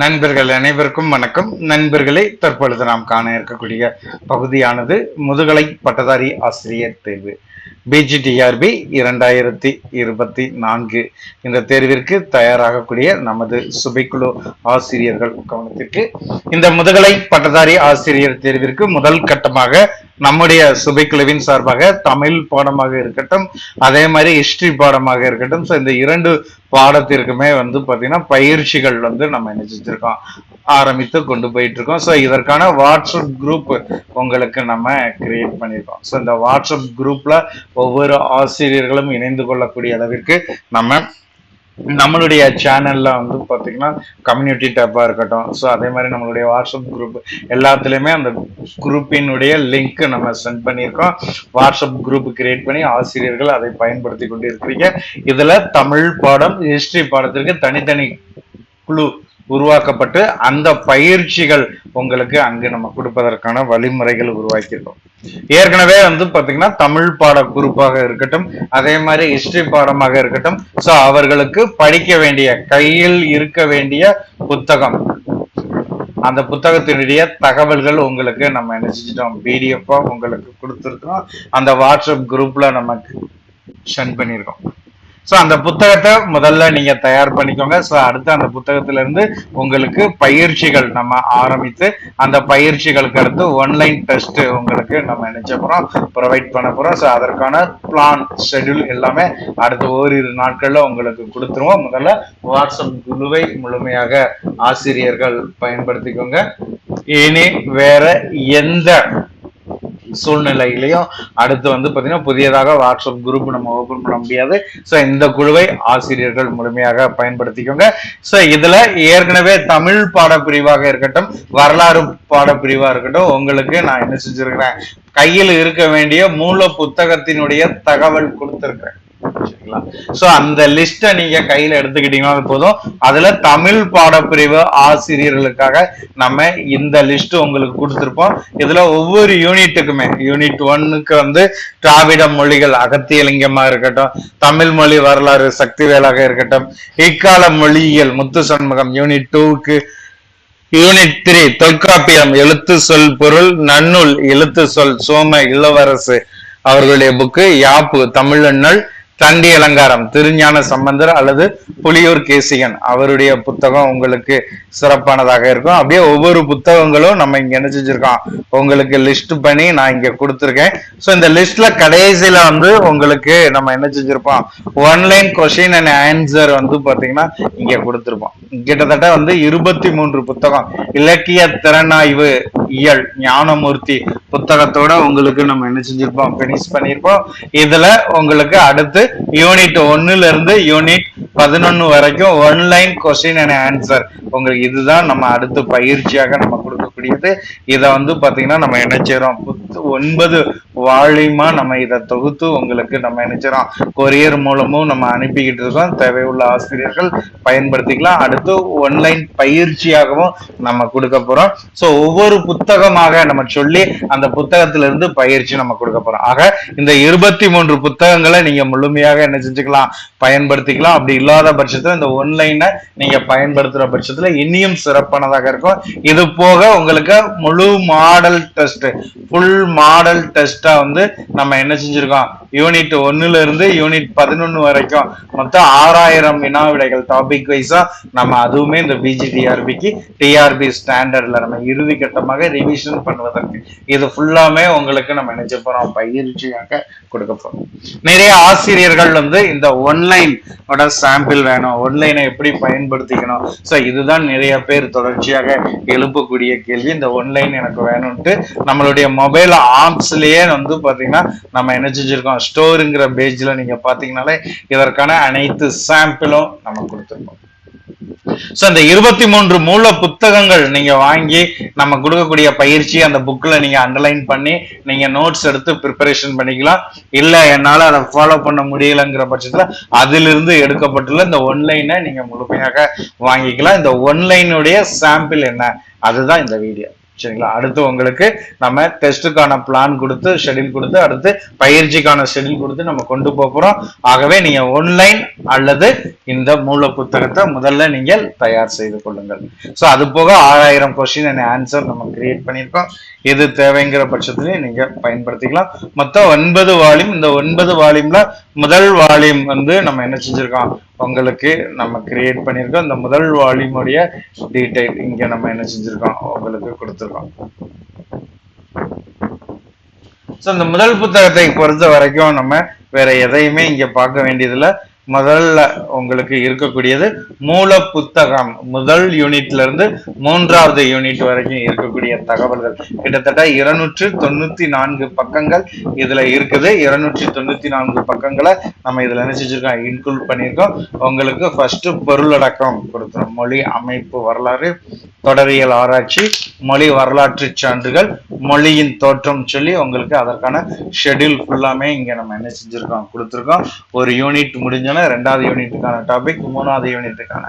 நண்பர்கள் அனைவருக்கும் வணக்கம். நண்பர்களே தற்பொழுது நாம் காண இருக்கக்கூடிய பகுதியானது முதுகலை பட்டதாரி ஆசிரியர் தேர்வு. பிஜிடிஆர்பி இரண்டாயிரத்தி இருபத்தி நான்கு இந்த தேர்விற்கு தயாராகக்கூடிய நமது சுபைக்குழு ஆசிரியர்கள் கவனத்திற்கு இந்த முதுகலை பட்டதாரி ஆசிரியர் தேர்விற்கு முதல் கட்டமாக நம்முடைய சுபைக்குழுவின் சார்பாக தமிழ் பாடமாக இருக்கட்டும் அதே மாதிரி ஹிஸ்டரி பாடமாக இருக்கட்டும் ஸோ இந்த இரண்டு பாடத்திற்குமே வந்து பார்த்தீங்கன்னா பயிற்சிகள் வந்து நம்ம என்ன ஆரம்பித்து கொண்டு போயிட்டு இருக்கோம் ஸோ இதற்கான வாட்ஸ்அப் குரூப் உங்களுக்கு நம்ம கிரியேட் பண்ணியிருக்கோம். ஸோ இந்த வாட்ஸ்அப் குரூப்ல ஒவ்வொரு ஆசிரியர்களும் இணைந்து கொள்ளக்கூடிய அளவிற்கு நம்ம நம்மளுடைய சேனல்ல வந்து பாத்தீங்கன்னா கம்யூனிட்டி டேப்பா இருக்கட்டும். ஸோ அதே மாதிரி நம்மளுடைய வாட்ஸ்அப் குரூப் எல்லாத்துலயுமே அந்த குரூப்பினுடைய லிங்க் நம்ம சென்ட் பண்ணியிருக்கோம். வாட்ஸ்அப் குரூப் கிரியேட் பண்ணி ஆசிரியர்கள் அதை பயன்படுத்தி கொண்டு இருக்கிறீங்க இதுல தமிழ் பாடம் ஹிஸ்டரி பாடத்திற்கு தனித்தனி குழு உருவாக்கப்பட்டு அந்த பயிற்சிகள் உங்களுக்கு அங்கு நம்ம கொடுப்பதற்கான வழிமுறைகள் உருவாக்கியிருக்கோம். ஏற்கனவே வந்து பாத்தீங்கன்னா தமிழ் பாட குரூப்பாக இருக்கட்டும் அதே மாதிரி ஹிஸ்டரி பாடமாக இருக்கட்டும் சோ அவர்களுக்கு படிக்க வேண்டிய கையில் இருக்க வேண்டிய புத்தகம். அந்த புத்தகத்தினுடைய தகவல்கள் உங்களுக்கு நம்ம என்ன செஞ்சிட்டோம்? உங்களுக்கு கொடுத்துருக்கோம் அந்த வாட்ஸ்அப் குரூப்ல நமக்கு சென்ட் பண்ணியிருக்கோம். ஸோ அந்த புத்தகத்தை முதல்ல நீங்க தயார் பண்ணிக்கோங்க. ஸோ அடுத்து அந்த புத்தகத்துல இருந்து உங்களுக்கு பயிற்சிகள் நம்ம ஆரம்பித்து அந்த பயிற்சிகளுக்கு அடுத்து ஒன்லைன் டெஸ்ட் உங்களுக்கு நம்ம நினைச்ச போறோம்? ப்ரொவைட் பண்ண போறோம். ஸோ அதற்கான பிளான் ஷெட்யூல் எல்லாமே அடுத்த ஓரிரு நாட்கள்ல உங்களுக்கு கொடுத்துருவோம். முதல்ல வாட்ஸ்அப் குழுவை முழுமையாக ஆசிரியர்கள் பயன்படுத்திக்கோங்க. இனி வேற எந்த சூழ்நிலையிலையும் அடுத்து வந்து பாத்தீங்கன்னா புதியதாக வாட்ஸ்அப் குரூப் நம்ம ஓபன் பண்ண முடியாது. ஸோ இந்த குழுவை ஆசிரியர்கள் முழுமையாக பயன்படுத்திக்கோங்க. ஸோ இதுல ஏற்கனவே தமிழ் பாடப்பிரிவாக இருக்கட்டும் வரலாறு பாடப்பிரிவா இருக்கட்டும் உங்களுக்கு நான் என்ன செஞ்சிருக்கிறேன்? கையில் இருக்க வேண்டிய மூல புத்தகத்தினுடைய தகவல் கொடுத்துருக்கேன் சரிங்களா சோ அந்த லிஸ்ட நீங்க கையில எடுத்துக்கிட்டீங்கன்னா போதும். அதுல தமிழ் பாடப்பிரிவு ஆசிரியர்களுக்காக நம்ம இந்த லிஸ்ட் உங்களுக்கு கொடுத்திருப்போம். இதுல ஒவ்வொரு யூனிட்டுக்குமே யூனிட் ஒன்னுக்கு வந்து திராவிட மொழிகள் அகத்தியலிங்கமா இருக்கட்டும் தமிழ் மொழி வரலாறு சக்திவேலாக இருக்கட்டும் இக்கால மொழியியல் முத்து சண்முகம் யூனிட் டூக்கு யூனிட் த்ரீ தொல்காப்பியம் எழுத்து சொல் பொருள் நன்னூல் எழுத்து சொல் சோம இளவரசு அவர்களுடைய புக்கு யாப்பு தமிழண்ணல் தண்டி அலங்காரம் திருஞான சம்பந்தர் அல்லது புலியூர் கேசிகன். அவருடைய புத்தகம் உங்களுக்கு சிறப்பானதாக இருக்கும். அப்படியே ஒவ்வொரு புத்தகங்களும் நம்ம இங்க என்ன செஞ்சிருக்கோம்? உங்களுக்கு லிஸ்ட் பண்ணி நான் இங்க கொடுத்துருக்கேன். ஸோ இந்த லிஸ்ட்ல கடைசியில வந்து உங்களுக்கு நம்ம என்ன செஞ்சிருப்போம்? ஒன்லைன் கொஸ்டின் அண்ட் ஆன்சர் வந்து பாத்தீங்கன்னா இங்க கொடுத்துருப்போம். கிட்டத்தட்ட வந்து இருபத்தி மூன்று புத்தகம். இலக்கிய திறனாய்வு இயல் ஞானமூர்த்தி புத்தகத்தோட உங்களுக்கு நம்ம என்ன செஞ்சிருப்போம்? பினிஷ் பண்ணியிருப்போம் இதுல உங்களுக்கு அடுத்து யூனிட் ஒன்னுல இருந்து யூனிட் பதினொன்னு வரைக்கும் ஒன்லைன் கொஸ்டின் அண்ட் ஆன்சர் உங்களுக்கு இதுதான் நம்ம அடுத்து பயிற்சியாக நம்ம கொடுக்கக்கூடியது. இதை வந்து பாத்தீங்கன்னா நம்ம என்ன செய்யறோம் புத்து- ஒன்பது வால்யூமா நம்ம இதை தொகுத்து உங்களுக்கு நம்ம என்ன கொரியர் மூலமும் நம்ம அனுப்பிக்கிட்டு இருக்கோம். தேவையுள்ள ஆசிரியர்கள் பயன்படுத்திக்கலாம். அடுத்து ஒன்லைன் பயிற்சியாகவும் நம்ம கொடுக்க போறோம். ஸோ ஒவ்வொரு புத்தகமாக நம்ம சொல்லி அந்த புத்தகத்திலிருந்து பயிற்சி நம்ம கொடுக்க போறோம். ஆக இந்த இருபத்தி மூன்று புத்தகங்களை நீங்க முழுமையாக என்ன செஞ்சுக்கலாம் பயன்படுத்திக்கலாம். அப்படி இல்லாத பட்சத்தில் இந்த ஒன்லைனை நீங்க பயன்படுத்துற பட்சத்துல இனியும் சிறப்பானதாக இருக்கும். இது போக உங்களுக்கு முழு model test full model test வந்து நம்ம என்ன செஞ்சிருக்கோம்? யூனிட் ஒன்னுல இருந்து யூனிட் பதினொன்னு வரைக்கும் மொத்தம் ஆறாயிரம் வினா விடைகள் டாபிக் வைஸா நம்ம அதுவுமே இந்த பிஜிடிஆர்பிக்கு டிஆர்பி ஸ்டாண்டர்ட்ல நம்ம இறுதி கட்டமாக ரிவிஷன் பண்ணுவதற்கு. இது ஃபுல்லாமே உங்களுக்கு நம்ம நினைச்ச போறோம்? பயிற்சியாக கொடுக்க போறோம். நிறைய ஆசிரியர்கள் வந்து இந்த ஒன்லைன் சாம்பிள் வேணும். ஒன்லைனை எப்படி பயன்படுத்திக்கணும்? ஸோ இதுதான் நிறைய பேர் தொடர்ச்சியாக எழுப்பக்கூடிய கேள்வி. இந்த ஒன்லைன் எனக்கு வேணும்ட்டு நம்மளுடைய மொபைல் ஆப்ஸ்லயே வந்து பாத்தீங்கன்னா நம்ம என்ன செஞ்சிருக்கோம் ஸ்டோருங்கிற பேஜ்ல நீங்க பார்த்தீங்கனாலே இதற்கான அனைத்து சாம்பிளும் நம்ம கொடுத்துருக்கோம். சோ இந்த இருபத்தி மூன்று மூல புத்தகங்கள் நீங்க வாங்கி நம்ம கொடுக்கக்கூடிய பயிற்சி அந்த புக்ல நீங்க அண்டர்லைன் பண்ணி நீங்க நோட்ஸ் எடுத்து ப்ரிப்பரேஷன் பண்ணிக்கலாம். இல்ல என்னால அதை ஃபாலோ பண்ண முடியலங்கிற பட்சத்துல அதிலிருந்து எடுக்கப்பட்டுள்ள இந்த ஒன்லைனை நீங்க முழுமையாக வாங்கிக்கலாம். இந்த ஒன்லைனுடைய சாம்பிள் என்ன? அதுதான் இந்த வீடியோ சரிங்களா? அடுத்து உங்களுக்கு நம்ம டெஸ்ட்டுக்கான பிளான் கொடுத்து ஷெடியூல் கொடுத்து அடுத்து பயிற்சிக்கான ஷெடியூல் கொடுத்து நம்ம கொண்டு போக ஆகவே நீங்கள் ஒன்லைன் அல்லது இந்த மூல புத்தகத்தை முதல்ல நீங்கள் தயார் செய்து கொள்ளுங்கள். ஸோ அது போக ஆறாயிரம் கொஸ்டின் ஆன்சர் நம்ம கிரியேட் பண்ணியிருக்கோம். எது தேவைங்கிற பட்சத்துலேயும் நீங்கள் பயன்படுத்திக்கலாம். மொத்தம் ஒன்பது வால்யூம் இந்த ஒன்பது வால்யூமில் முதல் வால்யூம் வந்து நம்ம என்ன செஞ்சுருக்கோம்? உங்களுக்கு நம்ம கிரியேட் பண்ணியிருக்கோம். இந்த முதல் வால்யூமுடைய டீடைல் இங்க நம்ம என்ன செஞ்சிருக்கோம்? உங்களுக்கு கொடுத்துருக்கோம். ஸோ இந்த முதல் புத்தகத்தை பொறுத்த வரைக்கும் நம்ம வேற எதையுமே இங்க பார்க்க வேண்டியதில்லை. முதல்ல உங்களுக்கு இருக்கக்கூடியது மூல புத்தகம் முதல் யூனிட்ல இருந்து மூன்றாவது யூனிட் வரைக்கும் இருக்கக்கூடிய தகவல்கள். கிட்டத்தட்ட இருநூற்று தொண்ணூத்தி நான்கு பக்கங்கள் இதுல இருக்குது. இருநூற்றி தொண்ணூத்தி நான்கு பக்கங்களை நம்ம இதுல என்ன செஞ்சிருக்கோம்? இன்க்ளூட் பண்ணியிருக்கோம். உங்களுக்கு ஃபர்ஸ்ட் பொருளடக்கம் கொடுத்தோம் மொழி அமைப்பு வரலாறு தொடரியல் ஆராய்ச்சி மொழி வரலாற்று சான்றுகள் மொழியின் தோற்றம் சொல்லி உங்களுக்கு அதற்கான ஷெட்யூல் ஃபுல்லாமே இங்க நம்ம என்ன செஞ்சிருக்கோம்? கொடுத்துருக்கோம். ஒரு யூனிட் பார்த்தீங்கன்னா ரெண்டாவது யூனிட்டுக்கான டாபிக் மூணாவது யூனிட்டுக்கான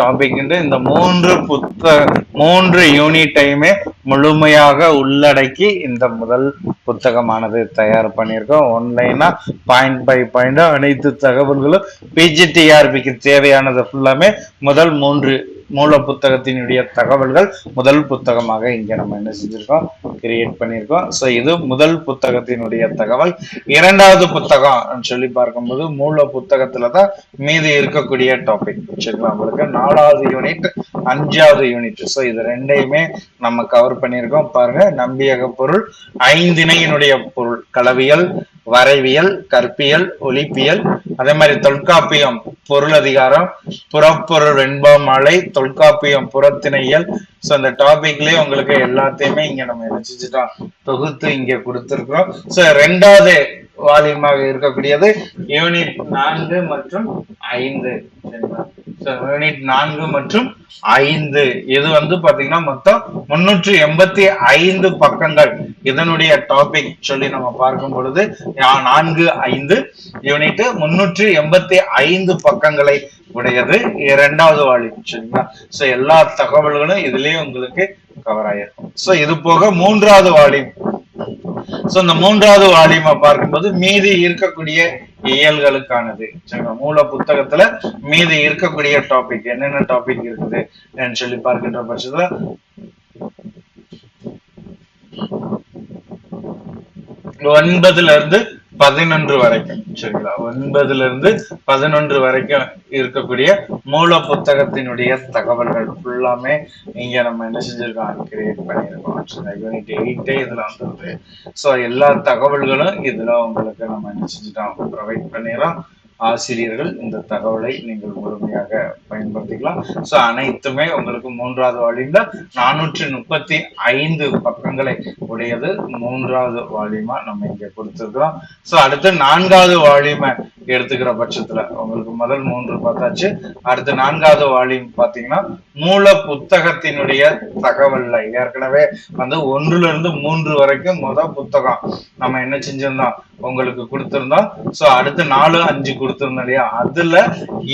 டாபிக் இந்த மூன்று புத்த மூன்று யூனிட்டையுமே முழுமையாக உள்ளடக்கி இந்த முதல் புத்தகமானது தயார் பண்ணியிருக்கோம். ஒன்லைனா பாயிண்ட் பை பாயிண்டா அனைத்து தகவல்களும் பிஜிடிஆர்பிக்கு தேவையானது ஃபுல்லாமே முதல் மூன்று மூல புத்தகத்தினுடைய தகவல்கள் முதல் புத்தகமாக இங்க நம்ம என்ன செஞ்சிருக்கோம்? கிரியேட் பண்ணியிருக்கோம் ஸோ இது முதல் புத்தகத்தினுடைய தகவல். இரண்டாவது புத்தகம் சொல்லி பார்க்கும்போது மூல புத்தகத்துல தான் மீதி இருக்கக்கூடிய டாபிக் சரிங்களா? உங்களுக்கு நாலாவது யூனிட் அஞ்சாவது யூனிட் ஸோ இது ரெண்டையுமே நம்ம கவர் பண்ணியிருக்கோம் பாருங்க நம்பியக பொருள் ஐந்திணையினுடைய பொருள் கலவியல் வரைவியல் கற்பியல் ஒலிப்பியல் அதே மாதிரி தொல்காப்பியம் பொருள் அதிகாரம் புறப்பொருள் வெண்பாமாலை தொல்காப்பியம் புறத்திணையல். ஸோ அந்த டாபிக்லயே உங்களுக்கு எல்லாத்தையுமே இங்க நம்ம ரசிச்சுட்டோம் தொகுத்து இங்க கொடுத்துருக்கோம் ஸோ ரெண்டாவது வால்யூமாக இருக்கக்கூடியது யூனிட் நான்கு மற்றும் ஐந்து யூனிட் நான்கு மற்றும் ஐந்து. இது வந்து பாத்தீங்கன்னா மொத்தம் முன்னூற்றி எண்பத்தி ஐந்து பக்கங்கள். இதனுடைய டாபிக் சொல்லி நம்ம பார்க்கும் பொழுது நான்கு ஐந்து யூனிட் முன்னூற்றி எண்பத்தி ஐந்து பக்கங்களை உடையது. இரண்டாவது வால்யூம் சரிங்களா? சோ எல்லா தகவல்களும் இதுலயே உங்களுக்கு கவர் ஆயிருக்கும் சோ இது போக மூன்றாவது வால்யூம் சோ இந்த மூன்றாவது வால்யூமை பார்க்கும்போது மீதி இருக்கக்கூடிய இயல்களுக்கானது. சரிங்களா? மூல புத்தகத்துல மீதி இருக்கக்கூடிய டாபிக் என்னென்ன டாபிக் இருக்குது? சொல்லி பார்க்கின்ற பட்சத்துல ஒன்பதுல இருந்து பதினொன்று வரைக்கும் சரிங்களா? ஒன்பதுல இருந்து பதினொன்று வரைக்கும் இருக்கக்கூடிய மூல புத்தகத்தினுடைய தகவல்கள் ஃபுல்லாமே இங்க நம்ம என்ன செஞ்சிருக்கோம்? கிரியேட் பண்ணியிருக்கோம் யூனிட் எயிட்டே இதுல வந்துருது. ஸோ எல்லா தகவல்களும் இதுல உங்களுக்கு நம்ம என்ன செஞ்சுட்டோம்? ப்ரொவைட் பண்ணிடுறோம். ஆசிரியர்கள் இந்த தகவலை நீங்கள் முழுமையாக பயன்படுத்திக்கலாம். ஸோ அனைத்துமே உங்களுக்கு மூன்றாவது வால்யூம்ல நானூற்றி முப்பத்தி ஐந்து பக்கங்களை உடையது மூன்றாவது வால்யூமா நம்ம இங்க கொடுத்துருக்கிறோம். ஸோ அடுத்து நான்காவது வால்யூமை எடுத்துக்கிற பட்சத்துல உங்களுக்கு முதல் மூன்று பார்த்தாச்சு. அடுத்து நான்காவது வால்யூம் பாத்தீங்கன்னா மூல புத்தகத்தினுடைய தகவல்ல ஏற்கனவே வந்து ஒன்றுல இருந்து மூன்று வரைக்கும் முதல் புத்தகம் நம்ம என்ன செஞ்சிருந்தோம்? உங்களுக்கு கொடுத்திருந்தோம். சோ அடுத்து நாலு அஞ்சு கொடுத்துருந்தோம் இல்லையா? அதுல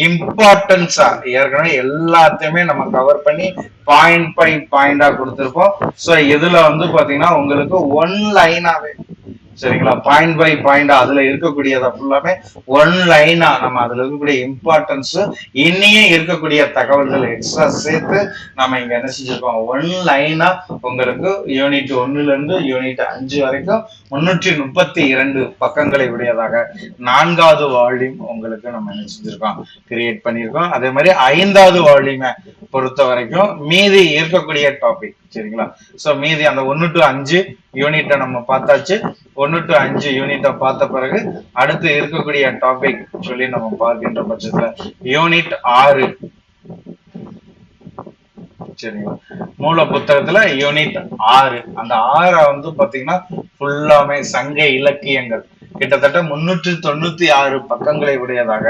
இம்பார்ட்டன்ஸா ஏற்கனவே எல்லாத்தையுமே நம்ம கவர் பண்ணி பாயிண்ட் பை பாயிண்டா கொடுத்துருப்போம். சோ இதுல வந்து பாத்தீங்கன்னா உங்களுக்கு ஒன் லைனாவே சரிங்களா? பாயிண்ட் பை பாயிண்டா அதுல இருக்கக்கூடியத ஃபுல்லாமே ஒன் லைனா நம்ம அதுல இருக்கக்கூடிய இம்பார்ட்டன்ஸ் இன்னையும் இருக்கக்கூடிய தகவல்கள் எக்ஸ்ட்ரா சேர்த்து நம்ம இங்க என்ன செஞ்சிருக்கோம்? ஒன் லைனா உங்களுக்கு யூனிட் ஒன்னுல இருந்து யூனிட் அஞ்சு வரைக்கும் முன்னூற்றி முப்பத்தி இரண்டு பக்கங்களை உடையதாக நான்காவது வால்யூம் உங்களுக்கு நம்ம என்ன செஞ்சிருக்கோம்? கிரியேட் பண்ணியிருக்கோம் அதே மாதிரி ஐந்தாவது வால்யூமை பொறுத்த வரைக்கும் மீதி இருக்கக்கூடிய டாபிக் சரிங்களா? சோ மீதி அந்த ஒன்னு டு அஞ்சு யூனிட்டை நம்ம பார்த்தாச்சு. ஒன்னு டு அஞ்சு யூனிட்டை பார்த்த பிறகு அடுத்து இருக்கக்கூடிய டாபிக் சொல்லி நம்ம பார்க்கின்ற பட்சத்துல யூனிட் ஆறு. சரிங்களா? மூல புத்தகத்துல யூனிட் ஆறு. அந்த ஆறை வந்து பாத்தீங்கன்னா ஃபுல்லாமே சங்க இலக்கியங்கள். கிட்டத்தட்ட முன்னூற்றி தொண்ணூத்தி ஆறு பக்கங்களை உடையதாக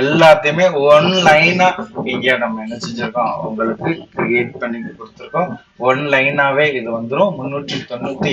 எல்லாத்தையுமே ஒன் லைனா இங்க நம்ம என்ன செஞ்சிருக்கோம்? உங்களுக்கு கிரியேட் பண்ணி கொடுத்துருக்கோம். ஒன் லைனாவே இது வந்துடும் முன்னூற்றி தொண்ணூத்தி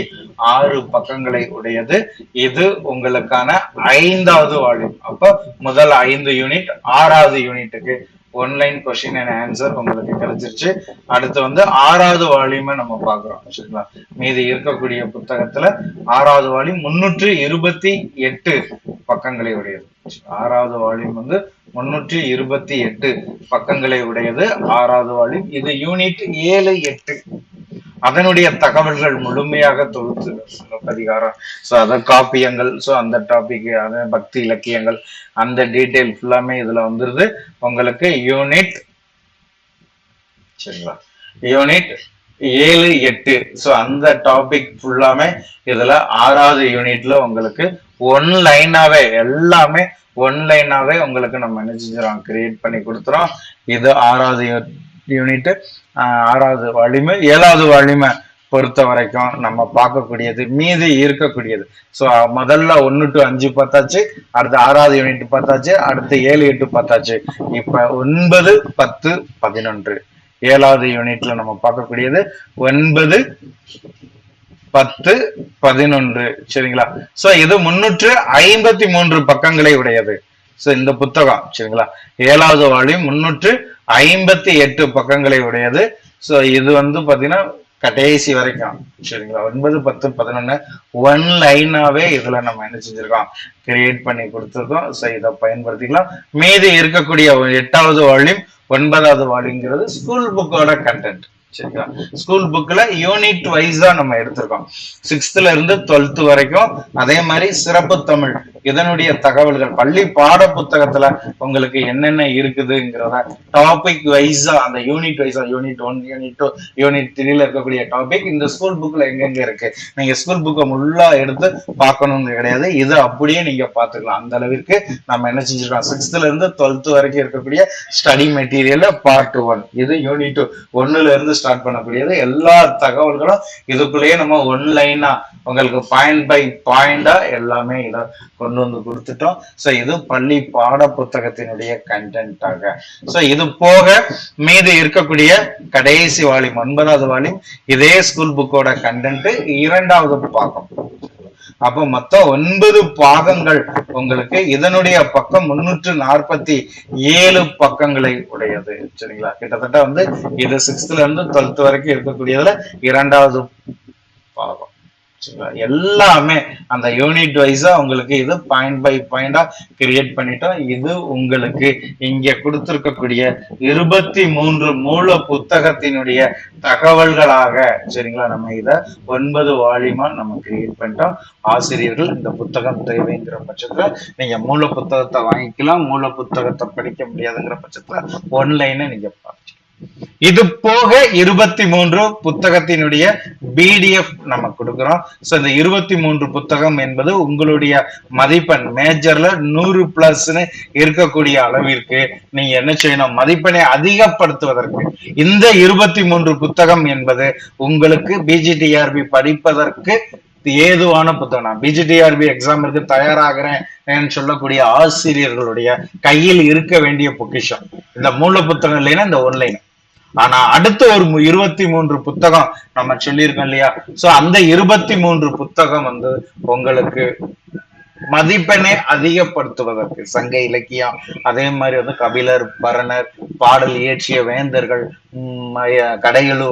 ஆறு பக்கங்களை உடையது. இது உங்களுக்கான ஐந்தாவது வால்யூம் அப்ப முதல் ஐந்து யூனிட் ஆறாவது யூனிட்டுக்கு ஒன்லைன் கொஷின் அண்ட் ஆன்சர் உங்களுக்கு கிடைச்சிருச்சு. அடுத்து வந்து ஆறாவது வால்யூமை நம்ம பார்க்குறோம். சரிங்களா? மீதி இருக்கக்கூடிய புத்தகத்துல ஆறாவது வால்யூம் முன்னூற்று இருபத்தி எட்டு பக்கங்களை உடையது. ஆறாவது வால்யூம் வந்து முன்னூற்றி இருபத்தி எட்டு பக்கங்களை உடையது. ஆறாவது வால்யூம் இது யூனிட் ஏழு எட்டு. அதனுடைய தகவல்கள் முழுமையாக தொகுத்து சிலப்பதிகாரம் ஸோ அத காப்பியங்கள் ஸோ அந்த டாபிக் அந்த பக்தி இலக்கியங்கள் அந்த டீட்டெயில் ஃபுல்லாமே இதுல வந்துருது. உங்களுக்கு யூனிட் சரிங்களா? யூனிட் ஏழு எட்டு. ஸோ அந்த டாபிக் ஃபுல்லாமே இதுல ஆறாவது யூனிட்ல உங்களுக்கு ஒன் லைனாவே எல்லாமே ஒன் லைனாவே உங்களுக்கு நம்ம என்ன செஞ்சிடறோம் கிரியேட் பண்ணி கொடுத்துறோம். இது ஆறாவது யூனிட் ஆறாவது வலிமை ஏழாவது வலிமை பொறுத்த வரைக்கும் நம்ம பார்க்கக்கூடியது மீதி இருக்கக்கூடியது. ஸோ முதல்ல ஒன்று டு அஞ்சு பார்த்தாச்சு அடுத்து ஆறாவது யூனிட் பார்த்தாச்சு அடுத்து ஏழு எட்டு பார்த்தாச்சு. இப்ப ஒன்பது பத்து பதினொன்று. ஏழாவது யூனிட்ல நம்ம பார்க்கக்கூடியது ஒன்பது பத்து பதினொன்று. சரிங்களா? சோ இது முன்னூற்று ஐம்பத்தி மூன்று பக்கங்களை உடையது. சோ இந்த புத்தகம் சரிங்களா? ஏழாவது வழி முன்னூற்று ஐம்பத்தி எட்டு பக்கங்களை உடையது. சோ இது வந்து பாத்தீங்கன்னா கடைசி வரைக்கும். சரிங்களா? ஒன்பது பத்து பதினொன்னு ஒன் லைனாவே இதுல நம்ம என்ன செஞ்சிருக்கோம்? கிரியேட் பண்ணி கொடுத்துருக்கோம். ஸோ இதை பயன்படுத்திக்கலாம். மீதி இருக்கக்கூடிய எட்டாவது வால்யூம் ஒன்பதாவது வால்யூங்கிறது ஸ்கூல் புக்கோட கண்டென்ட் சரிங்களா? ஸ்கூல் புக்ல யூனிட் வைஸா நம்ம எடுத்திருக்கோம். சிக்ஸ்த்ல இருந்து டுவெல்த் வரைக்கும் அதே மாதிரி சிறப்பு தமிழ் இதனுடைய தகவல்கள் பள்ளி பாட புத்தகத்துல உங்களுக்கு என்னென்ன இருக்குதுங்கிறத டாபிக் வைஸா அந்த unit வைஸா unit one unit two unit த்ரீல இருக்கக்கூடிய டாபிக் இந்த ஸ்கூல் புக்ல எங்கெங்க இருக்கு? நீங்க ஸ்கூல் புக்கை முல்லா எடுத்து பார்க்கணும்னு கிடையாது. இது அப்படியே நீங்க பாத்துக்கலாம் அந்த அளவிற்கு நம்ம என்ன செஞ்சிருக்கோம்? சிக்ஸ்த்ல இருந்து டுவெல்த் வரைக்கும் இருக்கக்கூடிய ஸ்டடி மெட்டீரியல் பார்ட் ஒன் இது யூனிட் டூ ஒன்னுல இருந்து ஸ்டார்ட் பண்ணக்கூடியது. எல்லா தகவல்களும் இதுக்குள்ளேயே நம்ம ஒன்லைனா உங்களுக்கு பாயிண்ட் பை பாயிண்டா எல்லாமே இதை கொண்டு வந்து கொடுத்துட்டோம். ஸோ இது பள்ளி பாட புத்தகத்தினுடைய கண்டென்ட்டாக ஸோ இது போக மீது இருக்கக்கூடிய கடைசி வாலிம் ஒன்பதாவது வாலிம் இதே ஸ்கூல் புக்கோட கண்டென்ட் இரண்டாவது பாகம் அப்போ மொத்தம் ஒன்பது பாகங்கள் உங்களுக்கு. இதனுடைய பக்கம் முன்னூற்று நாற்பத்தி ஏழு பக்கங்களை உடையது. சரிங்களா? கிட்டத்தட்ட வந்து இது சிக்ஸ்த்ல இருந்து டுவெல்த் வரைக்கும் இருக்கக்கூடியதுல இரண்டாவது பாகம். எல்லாமே அந்த யூனிட் வைஸா உங்களுக்கு இது பாயிண்ட் பை பாயிண்டா கிரியேட் பண்ணிட்டோம். இது உங்களுக்கு இங்க கொடுத்திருக்கக்கூடிய இருபத்தி மூன்று மூல புத்தகத்தினுடைய தகவல்களாக சரிங்களா? நம்ம இத ஒன்பது வால்யூமா நம்ம கிரியேட் பண்ணிட்டோம். ஆசிரியர்கள் இந்த புத்தகம் தேவைங்கிற பட்சத்துல நீங்க மூல புத்தகத்தை வாங்கிக்கலாம். மூல புத்தகத்தை படிக்க முடியாதுங்கிற பட்சத்துல ஒன்லைனை நீங்க பார்க்கலாம் இது போக இருபத்தி மூன்று புத்தகத்தினுடைய பிடிஎஃப் நம்ம கொடுக்குறோம். ஸோ இந்த இருபத்தி மூன்று புத்தகம் என்பது உங்களுடைய மதிப்பெண். மேஜர்ல நூறு பிளஸ்ன்னு இருக்கக்கூடிய அளவிற்கு நீங்க என்ன செய்யணும்? மதிப்பெண்ணை அதிகப்படுத்துவதற்கு. இந்த இருபத்தி மூன்று புத்தகம் என்பது உங்களுக்கு பிஜிடிஆர்பி படிப்பதற்கு ஏதுவான புத்தகம். நான் பிஜிடிஆர்பி எக்ஸாமிற்கு தயாராகிறேன் சொல்லக்கூடிய ஆசிரியர்களுடைய கையில் இருக்க வேண்டிய பொக்கிஷம். இந்த மூல புத்தகம் இல்லைன்னா இந்த ஒன்லைன் ஆனா அடுத்த ஒரு இருபத்தி மூன்று புத்தகம் நம்ம சொல்லியிருக்கோம் இல்லையா? சோ அந்த இருபத்தி மூன்று புத்தகம் வந்து உங்களுக்கு மதிப்பெண்ணை அதிகப்படுத்துவதற்கு சங்க இலக்கியம் அதே மாதிரி வந்து கபிலர் பரணர் பாடல் இயற்றிய வேந்தர்கள் உம்,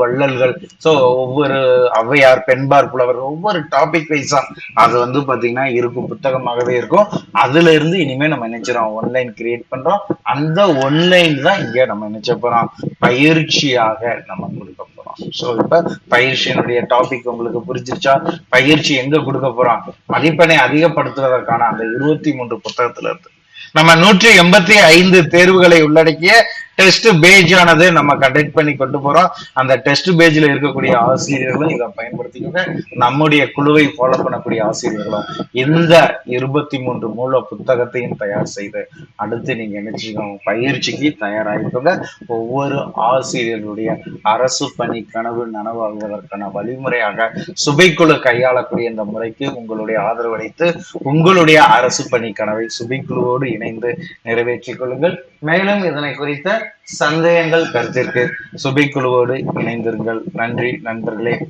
வள்ளல்கள். சோ ஒவ்வொரு ஔவையார் பெண்பார் புலவர் ஒவ்வொரு டாபிக் வைஸா அது வந்து பாத்தீங்கன்னா இருக்கும் புத்தகமாகவே இருக்கும். அதுல இருந்து இனிமே நம்ம நினைச்சிரோம் ஒன்லைன் கிரியேட் பண்றோம். அந்த ஒன்லைன் தான் இங்க நம்ம நினைச்ச போறோம்? பயிற்சியாக நம்ம கொடுக்க போறோம். சோ இப்ப பயிற்சியினுடைய டாபிக் உங்களுக்கு புரிஞ்சிருச்சா? பயிற்சி எங்க கொடுக்க போறோம்? மதிப்பெண்ணை அதிகப்படுத்துவதற்கான அந்த இருபத்தி மூன்று புத்தகத்துல இருந்து நம்ம நூற்றி எண்பத்தி ஐந்து தேர்வுகளை உள்ளடக்கிய டெஸ்ட் பேஜ் ஆனது நம்ம கண்டக்ட் பண்ணி கொண்டு போறோம். அந்த டெஸ்ட் பேஜ்ல இருக்கக்கூடிய ஆசிரியர்களும் இதை பயன்படுத்திக்கோங்க நம்முடைய குழுவை ஃபாலோ பண்ணக்கூடிய ஆசிரியர்களும் இந்த இருபத்தி மூன்று மூல புத்தகத்தையும் தயார் செய்து அடுத்து நீங்க நினைச்சுக்கோங்க பயிற்சிக்கு தயாராகிக்கோங்க. ஒவ்வொரு ஆசிரியர்களுடைய அரசு பணி கனவு நனவாகுவதற்கான வழிமுறையாக சுபைக்குழு கையாளக்கூடிய இந்த முறைக்கு உங்களுடைய ஆதரவு அளித்து உங்களுடைய அரசு பணி கனவை சுபைக்குழுவோடு இணைந்து நிறைவேற்றிக் கொள்ளுங்கள். மேலும் இதனை குறித்த சந்தேகங்கள் கருத்திற்கு சுபைக்குழுவோடு இணைந்திருங்கள். நன்றி நண்பர்களே.